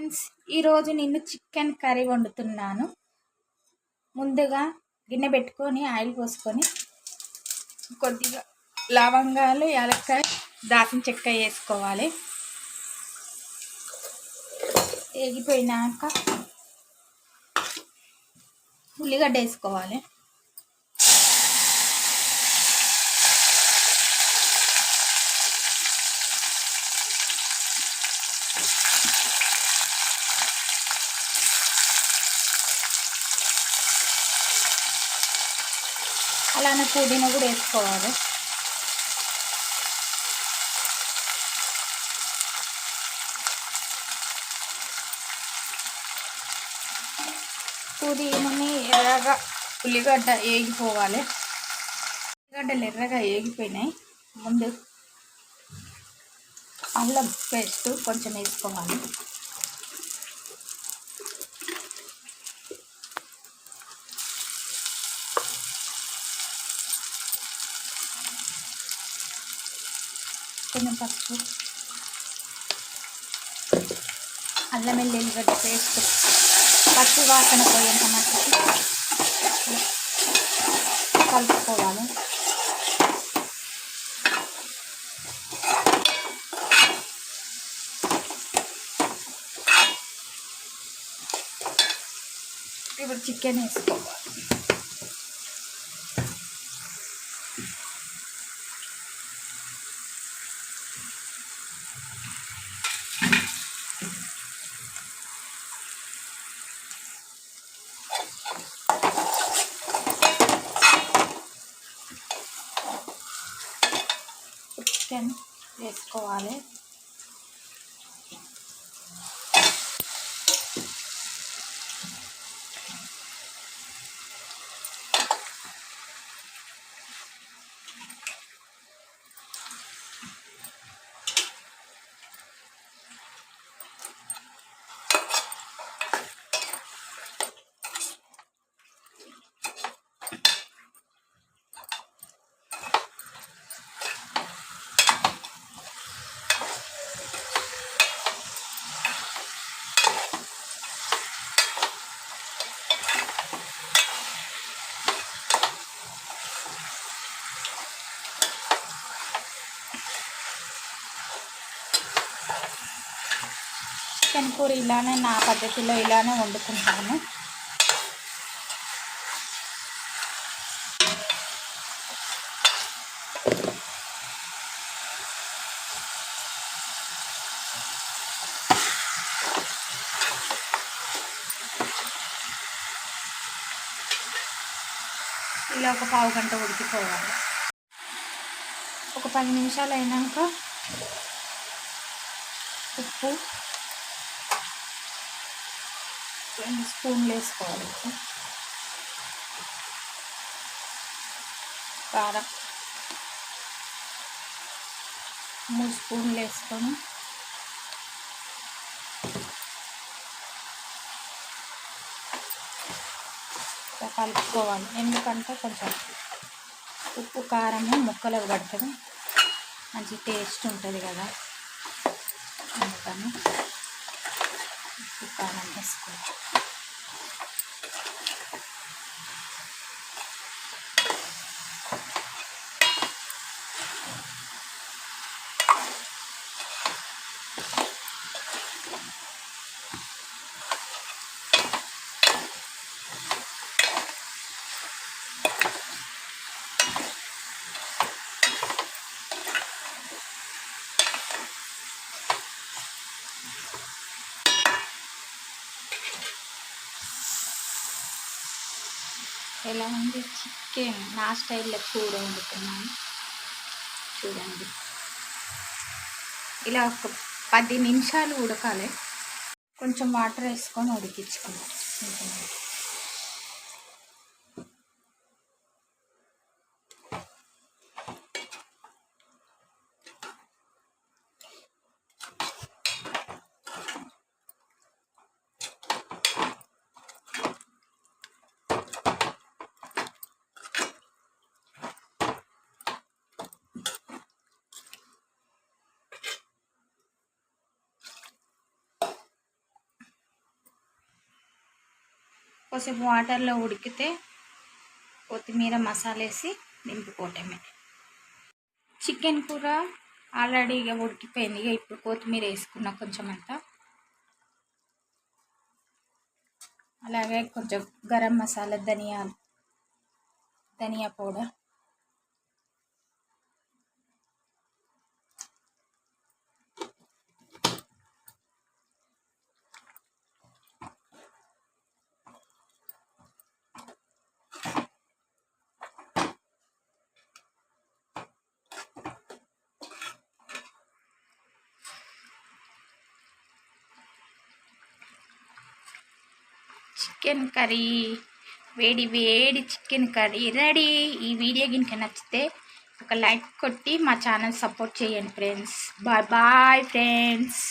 Friends ఈరోజు నేను chicken curry వండుతున్నాను. ముందుగా గిన్నె పెట్టుకొని ఆయిల్ పోసుకొని కొద్దిగా లవంగాలు యాలక్కాయ దాచిన చెక్క వేసుకోవాలి. వేగిపోయినాక ఉల్లిగడ్డ వేసుకోవాలి. అలానే పుదీనా కూడా వేసుకోవాలి. పుదీనని ఎర్రగా ఉల్లిగడ్డ వేగిపోవాలి ఉల్లిగడ్డలు ఎర్రగా వేగిపోయినాయి ముందు అల్లం పేస్ట్ కొంచెం వేసుకోవాలి. కొంచెం పసుపు అల్లం వెల్లి ఎల్లిగడ్డ పేస్ట్ పచ్చి వాసన పోయేంత మట్టుకి కలుపుకోవాలి ఇప్పుడు చికెన్ వేసుకోవాలి చికెన్ వేసుకోవాలి చికెన్ కూర ఇలానే నా పద్ధతిలో ఇలానే వండుకుంటాను. ఇలా ఒక పావు గంట ఉడికిపోవాలి. ఒక పది నిమిషాలు అయినాక ఉప్పు రెండు స్పూన్లు వేసుకోవాలి. కారం. మూడు స్పూన్లు వేసుకొని. కలుపుకోవాలి. ఎందుకంటే కొంచెం ఉప్పు కారము ముక్కలు పడుతుంది మంచి టేస్ట్ ఉంటుంది కదా. ఉప్పు కారం ఎలా ఉంది? చికెన్ నా స్టైల్లో కూర వండుతున్నాను. చూడండి. ఇలా ఒక పది నిమిషాలు ఉడకాలి. కొంచెం వాటర్ వేసుకొని ఉడికించుకోవాలి కొద్దిసేపు వాటర్లో ఉడికితే కొత్తిమీర మసాలా వేసి దింపుకోవటమే చికెన్ కూర ఆల్రెడీ ఇక ఉడికిపోయింది. ఇక ఇప్పుడు కొత్తిమీర వేసుకున్నా కొంచెం అంతా. అలాగే కొంచెం garam masala dhania dhania powder chicken curry. వేడి వేడి చికెన్ కర్రీ రెడీ. ఈ వీడియో కనుక నచ్చితే ఒక లైక్ కొట్టి మా ఛానల్ సపోర్ట్ చేయండి ఫ్రెండ్స్. Bye bye friends.